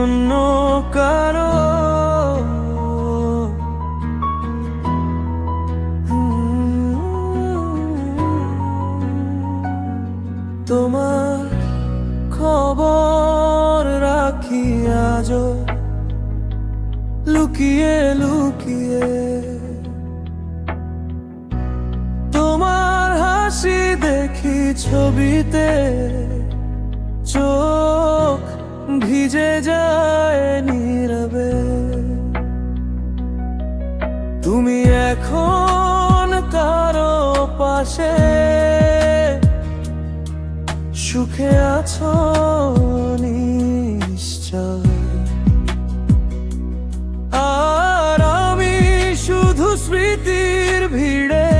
অন্য কারও। তোমার খবর রাখি আজ লুকিয়ে লুকিয়ে। তোমার হাসি দেখি ছবিতে। চোখ ভিজে যায় নীরবে। তুমি এখন কারও পাশে সুখে আছো নিশ্চয়। আর আমি শুধু স্মৃতির ভিড়ে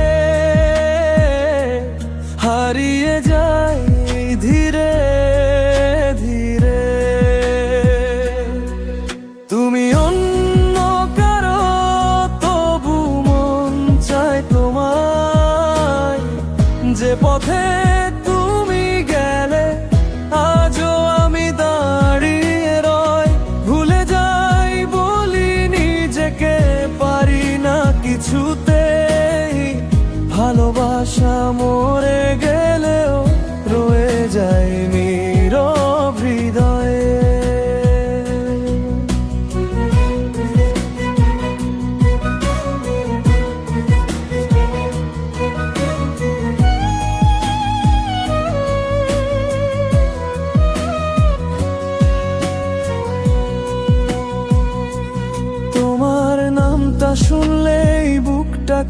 হারিয়ে যাই ধীরে পথে তুমি গেলে, আজও আমি দাঁড়িয়ে রয় ভুলে যাই বলি নিজেকে, পারি না কিছুতে ভালোবাসা মরে গেলেও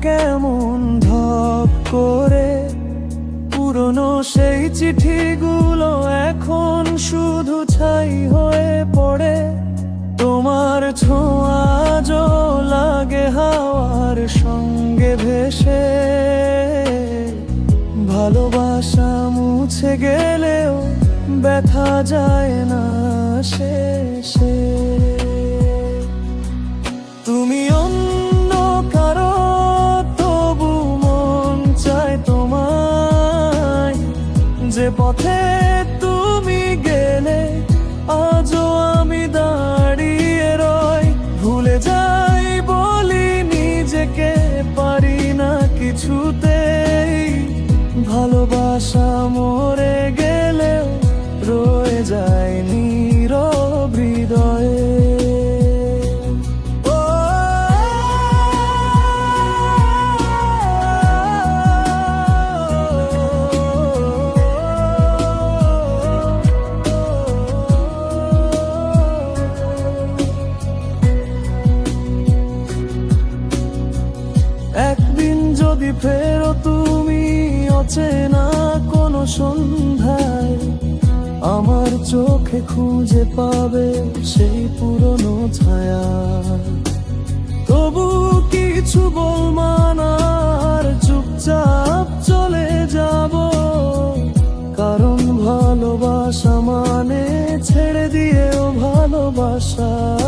কেমন ধক করে? পুরনো সেই চিঠিগুলো এখন শুধু ছাই হয়ে পড়ে। তোমার ছোঁয়া জো লাগে হাওয়ার সঙ্গে ভেসে। ভালোবাসা মুছে গেলেও ব্যথা যায় না শেষে। পথে তুমি গেলে, আজও আমি দাঁড়িয়ে রয় ভুলে যাই বলি নিজেকে, পারি না কিছুতেই। ভালোবাসা মরে গেলেও রয়ে যায় ফেরো তুমি অচেনা কোনো সন্ধ্যায়। আমার চোখে খুঁজে পাবে সেই পুরনো ছায়া। তবু কিছু বলমানার চুপচাপ চলে যাব। কারণ ভালোবাসা মানে ছেড়ে দিয়েও ভালোবাসা।